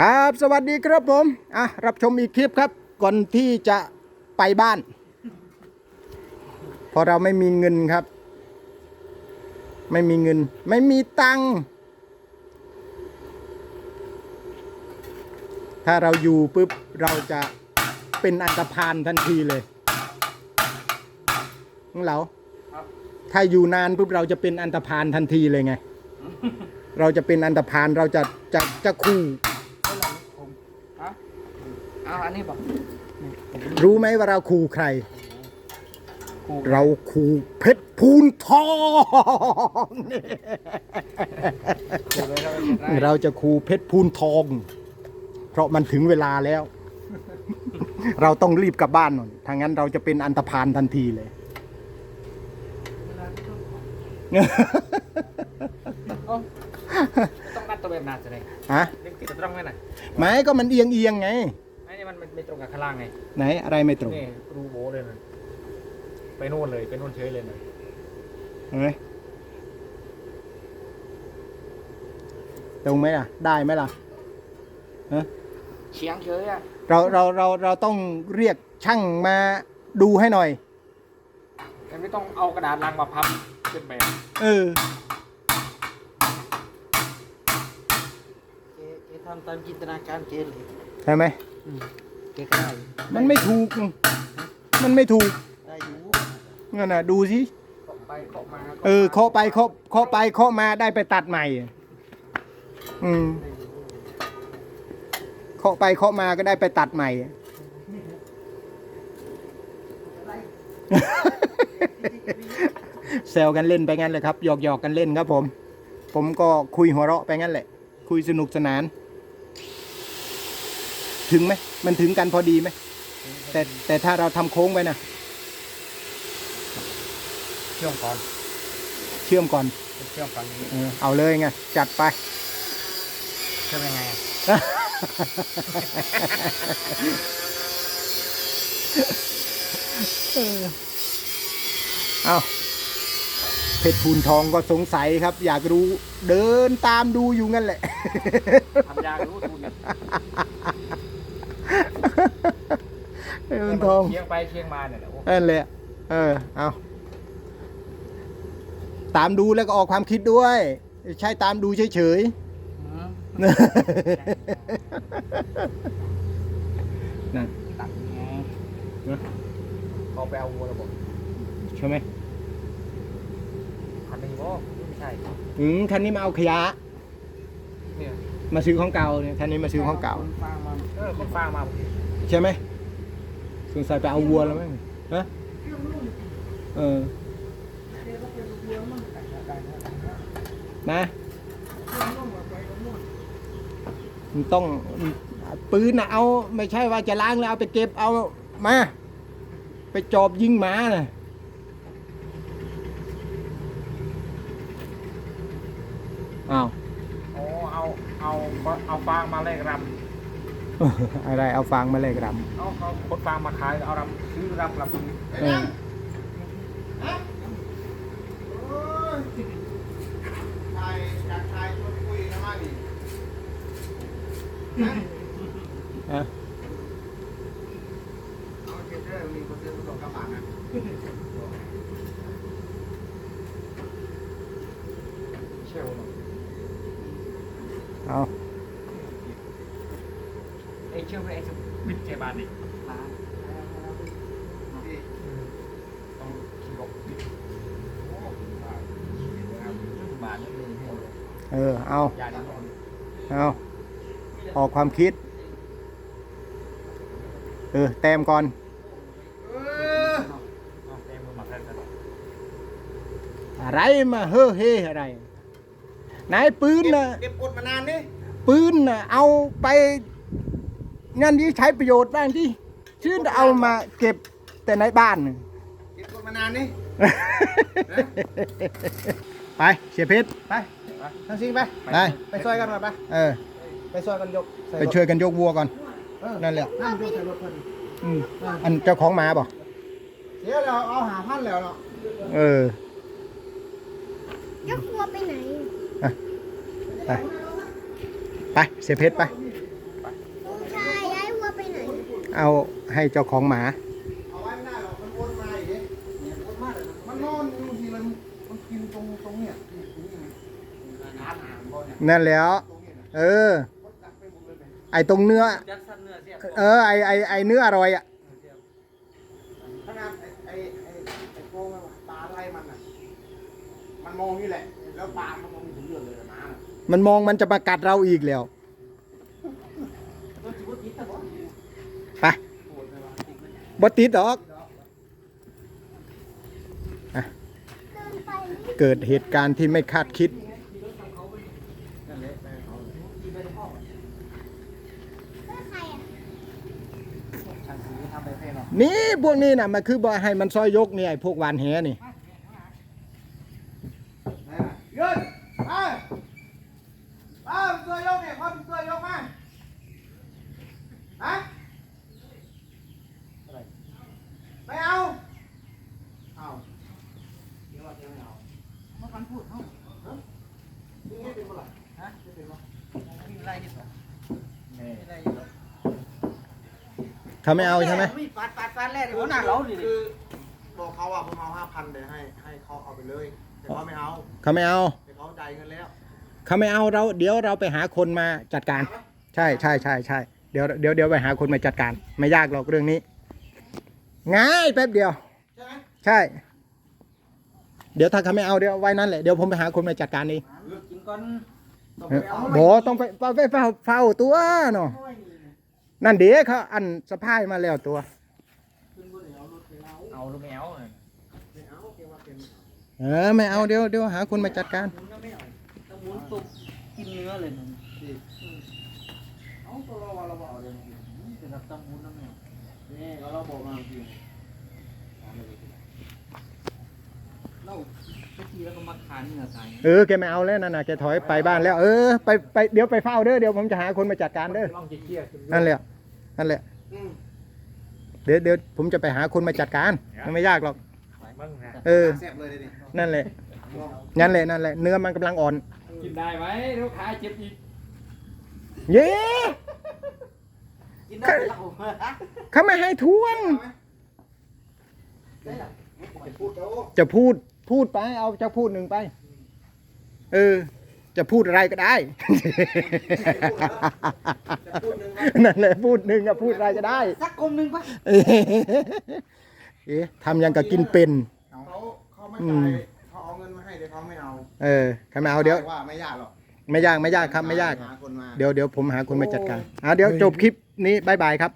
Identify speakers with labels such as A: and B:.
A: ครับสวัสดีครับผมอะรับชมอีกคลิปครับ ก่อนที่จะไปบ้านเพราะเราไม่มีเงินครับ ไม่มีเงิน ไม่มีตังค์ถ้าเราอยู่ปุ๊บ เราจะเป็นอันตรพานทันทีเลยของเรา
B: ครับ
A: ถ้าอยู่นานปุ๊บเราจะเป็นอันตรพานทันทีเลยไง เราจะเป็นอันตรพานเราจะจะจะคู่
B: ฮะเอาอันนี้บอก
A: รู้ไหมว่าเราคู่ใคร
B: ครู
A: เราคู่เพชรพูนทอง
B: ครูเลยครับไม่เป็นไร
A: เราจะคู่เพชรพูนทอง เพราะมันถึงเวลาแล้ว เราต้องรีบกลับบ้านหน่อยถ้างั้นเราจะเป็นอันตรพานทันทีเลย
B: เอ้า ต้องนัดตัวแบบนาจะไหน
A: ฮะ
B: เล่นกิจตรงไหมน่ะ
A: ไม้ก็มันเอียงเอียงๆไง
B: ไอ้นี่มันไม่ไม่ตรงกับข้างล่างไง
A: ไหนอะไรไม่ตรง
B: นี่รูโบเลยนะไปโน่นเลยไปโน่นเฉยเลยนะ
A: เห็นไหมตรงไหมล่ะ ได้ไหมล่ะ
B: เฉียงเฉยอะ
A: เราเราเราเราต้องเรียกช่างมาดูให้หน่อย
B: แต่ไม่ต้องเอากระดาษลังมาพับเป็นแบบ
A: เออ
C: เจเจ ทำตามจินตนาการเจเลย
A: ใช่ไหม
C: เจก็ได้
A: มันไม่ถูก มันไม่ถูก
C: ได้อยู่
A: งั้นน่ะดูสิ
B: เคาะไปเคาะมา
A: เออเคาะไปเคาะเคาะไปเคาะมาได้ไปตัดใหม่ อืมเคาะไปเคาะมาก็ได้ไปตัดใหม่ แซวกันเล่นไปงั้นเลยครับหยอกหยอกกันเล่นครับผม ผมก็คุยหัวเราะไปงั้นแหละ คุยสนุกสนาน ถึงไหมมันถึงกันพอดีไหมแต่แต่ถ้าเราทำโค้งไปนะ
B: เชื่อมก่อน
A: เชื่อมก่อน
B: เชื่อมฝั่งนี้
A: เออเอาเลยไงจัดไป
B: เชื่อมยังไงอะ
A: เอาเพชรพูนทองก็สงสัยครับ อยากรู้ เดินตามดูอยู่งั้นแหละ
B: ทำยากรู้ทุน
A: เพชรพูนทอง
B: เชียงไปเชียงมาเนี่ยแหละโอ้
A: นั่นแหละเออเอาตามดูแล้วก็ออกความคิดด้วย ใช่ตามดูเฉย
B: อืม
A: ๆนั่น
B: ตัดไงเขาไปเอาวัวระบบ
A: ใช่ไหม
B: คันนี้บ่ไม่ใช่
A: อืมคันนี้มาเอาขยะ
B: เนี่ย
A: มาซื้อของเก่าเนี่ยคันนี้มาซื้อของเก่า
B: คนฟางมาเออคนฟางมา
A: ใช่ไหมสงสัยไปเอาวัวแล้วมั้งฮะเออนะมันต้องปืนนะเอา ไม่ใช่ว่าจะล้างแล้วเอาไปเก็บเอามา ไปจอบยิงหมาน่ะอ้าว
B: โอ้เอาเอา เอาฟางมาแลกร
A: อะไรเอาฟางมาเลยกรำ
B: เอาเขาคนฟางมาขายเอารำซื้อรำรำำ
A: เออ
C: ถ่ายจากถ่ายชวนคุยนะมาดิ
A: ฮะ
C: เอาเจเจอร์มีคนซื้อผสมกระป๋านะ
B: เชลเนาะ
A: เอา
B: ไอ้เชลไอ้บิดเจบานนี่า
C: นที่
B: ต้องขี่รถบิดโอ้บาทนี่เอ
A: อ เอา
B: ยาดีนอน
A: เอาออกความคิด เออ แต้มก่อน
B: อะ
A: ไรมาเฮ้อเฮอะไรไหนายปืนนะ
C: เก็บกดมานานนี่
A: ปืนนะเอาไป งานที่ใช้ประโยชน์บ้างที่ชื่อเอามาเก็บแต่ในบ้านน่ะ
C: เก็บกดมานานนี่
A: ไปเสียเพชร
C: ไปทั้งซิงไป
A: ไป
C: ไปซอยกันมาไป
A: เออ
C: ไปซอยกันยกใส่
A: ไป
C: รถ
A: ช่วยกันยกวัวก่อน
C: เออ
A: นั่นแหละ
C: นั่งยกใส่รถเพิ่น
A: อืมอันเจ้าของหมาบ่
C: เดี๋ยวเราเอาหาพันแล้วเนาะ
A: เออ
D: แล้วครัวไปไหน
A: อะไป ไป เสียเพชรไป
D: ลุงชายย้ายวัวไปไหน
A: เอาให้เจ้าของหมา
C: เอาไว้ไม่ได้หรอกมันวนมาอีกเนี่ยเนี่ยวนมาเลยมันนอนอยู่ทีมันมันกินตรงตรงเนี่ยตรงนี้นะน้ำอ่างบ่เนี่ย
A: นั่นแหล้ว
C: ตรงนี้นะ
A: เออ
C: มดกัดไปหมดเลยเนี่ย
A: ไอตรงเนื้อ
B: จัดสั้นเนื้อเสียบ
A: เออไอไอไอเนื้ออร่อยอะ
C: ขนาดไอ้ไอ้ไอ้ไอ้โป้งอะปลาไล่มันอะมันมองนี่แหละ แล้วปลามันมองถึงเลือดเลยนะน่ะ
A: มันมองมันจะมากัดเราอีกแล้วไปบติด ดอกอะ
D: เดินไปนี่
A: เกิดเหตุการณ์ที่ไม่คาดคิด
D: เพื่อใครอะ
B: ช่างสีทำไปเพ่เนาะ
A: นี่พวกนี้นะมันคือบ่ให้มันซอยยกนี่ไอ้พวกวานแหนี่
C: ยืนไปไปเสื้อยกเนี่ยเขาเสื้อยกมาฮะไม่เอา เอาเดี๋ยวว่าจะไม่เอา
B: เมื่อวันพูดเนาะ
C: นี่ไม่เป็นเมื่อไหร่
B: ฮะไม่เป็นวะมีอะไรอยู่เหรอมีอะไรอยู่เหรอ
A: เขาไม่เอาใช่ไหม
B: มีปาดปาดปาดแรกเดี๋ยวหน้าเราดิ
C: คือบอกเขาว่าผมเอาห้าพันเดี๋ยวให้ให้เขาเอาไปเลยแต่เขาไม่เอา
A: เขาไม่เอา
C: แต่เขาจ่ายเงินแล้ว
A: เขาไม่เอาเรา เดี๋ยวเราไปหาคนมาจัดการ ใช่ใช่ใช่ใช่เดี๋ยวเดี๋ยวเดี๋ยวไปหาคนมาจัดการ ไม่ยากหรอกเรื่องนี้ ง่ายแป๊บเดียว
C: ใช่ไหม
A: ใช่ เดี๋ยวถ้าเขาไม่เอาเดี๋ยวไว้นั่นแหละเดี๋ยวผมไปหาคนมาจัดการเอง
B: กินก่อน
C: ต้อง
A: เอ
C: ไป
A: อ
C: เอา
A: โบต้องไปไปไปเฝ้าเฝ้าตัวเนาะ นั่นเดีเขาอันสะพายมาแล้วตัว
B: เอาลูกแมวเลย
C: ไม่เอาเว่าเป็น
A: เออไม่เอาเดี๋ยวเดี๋ยวหาคนมาจัดการ
B: หมุนก็ไม่เอาถ้าหมุนตุกกินเนื้อเลยมัน
C: เอาตัวเราว่าเราบอาเอาเลย
B: จะรับตำหมุนน้ำแม่
C: เนี่ยเราบอกมาจริง
B: เราทุกทีแล้วก็มาขานเนื้อตาย
A: เออแกไม่เอาแล้วนั่นน่ะแกถอยไปบ้านแล้ว เออไปไปเดี๋ยวไปเฝ้าเด้อเดี๋ยวผมจะหาคนมาจัดการเด้อ
B: ลองจะเครียด
A: นั่นแหละนั่นแหละ
C: อืม
A: เดี๋ยวเดี๋ยวผมจะไปหาคนมาจัดการมันไม่ยากหรอก
B: มึงนะ
A: เออ
C: แซ่บเลยเดี๋ยวนี่
A: นั่นแหละนั่นแหละนั่นแหละเนื้อมันกำลังอ่อน
B: กินได้ไหมลูกค้าเจ็บอีก
A: เย้
C: กินได้เหรอ
A: เขาไม่ให้ทวง
C: ได้เหรอจะพูดแล้ว
A: จะ พูดพูดไป เอาจะพูดหนึ่งไป เออ จะพูดอะไรก็ได้
C: จะพูดหนึ่งไหม
A: นั่นแหละพูดหนึ่งอะพูดอะไรก็ได้
B: สักกลมหนึ่งปะ
A: เอ๊ะทำยังกับกินเป็น
C: เขาเขาไม่จ่ายเขาเอาเงินมาให้เดี๋ยวเขาไม่เอา
A: เออเขาไม่เอาเดี๋ยว
C: ว่าไม่ยากหรอก
A: ไม่ยากไม่ยากครับไม่ยาก
C: หาคนมา
A: เดี๋ยวเดี๋ยวผมหาคนมาจัดการอะเดี๋ยวจบคลิปนี้บายบายครับ